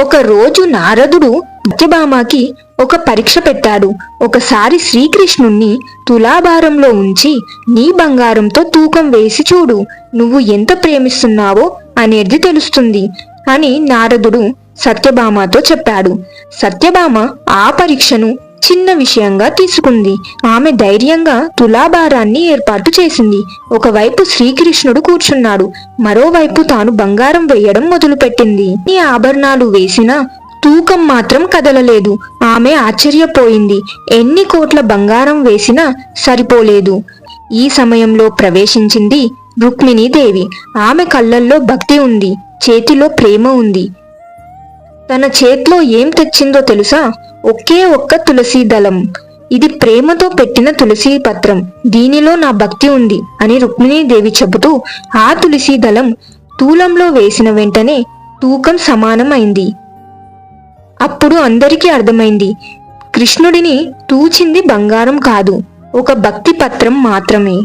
ఒక రోజు నారదుడు సత్యభామకి ఒక పరీక్ష పెట్టాడు. ఒకసారి శ్రీకృష్ణుణ్ణి తులాభారంలో ఉంచి నీ బంగారంతో తూకం వేసి చూడు. నువ్వు ఎంత ప్రేమిస్తున్నావో అనేది తెలుస్తుంది అని నారదుడు సత్యభామతో చెప్పాడు. సత్యభామ ఆ పరీక్షను చిన్న విషయంగా తీసుకుంది. ఆమె ధైర్యంగా తులాభారాన్ని ఏర్పాటు చేసింది. ఒకవైపు శ్రీకృష్ణుడు కూర్చున్నాడు. మరోవైపు తాను బంగారం వేయడం మొదలుపెట్టింది. ఈ ఆభరణాలు వేసినా తూకం మాత్రం కదలలేదు. ఆమె ఆశ్చర్యపోయింది. ఎన్ని కోట్ల బంగారం వేసినా సరిపోలేదు. ఈ సమయంలో ప్రవేశించింది రుక్మిణీదేవి. ఆమె కళ్ళల్లో భక్తి ఉంది. చేతిలో ప్రేమ ఉంది. తన చేత్లో ఏం తెచ్చిందో తెలుసా? ఒకే ఒక్క తులసి దళం. ఇది ప్రేమతో పెట్టిన తులసి పత్రం. దీనిలో నా భక్తి ఉంది అని రుక్మిణీదేవి చెబుతూ ఆ తులసి దళం తూలంలో వేసిన వెంటనే తూకం సమానమైంది. అప్పుడు అందరికీ అర్థమైంది. కృష్ణుడిని తూచింది బంగారం కాదు. ఒక భక్తి పత్రం మాత్రమే.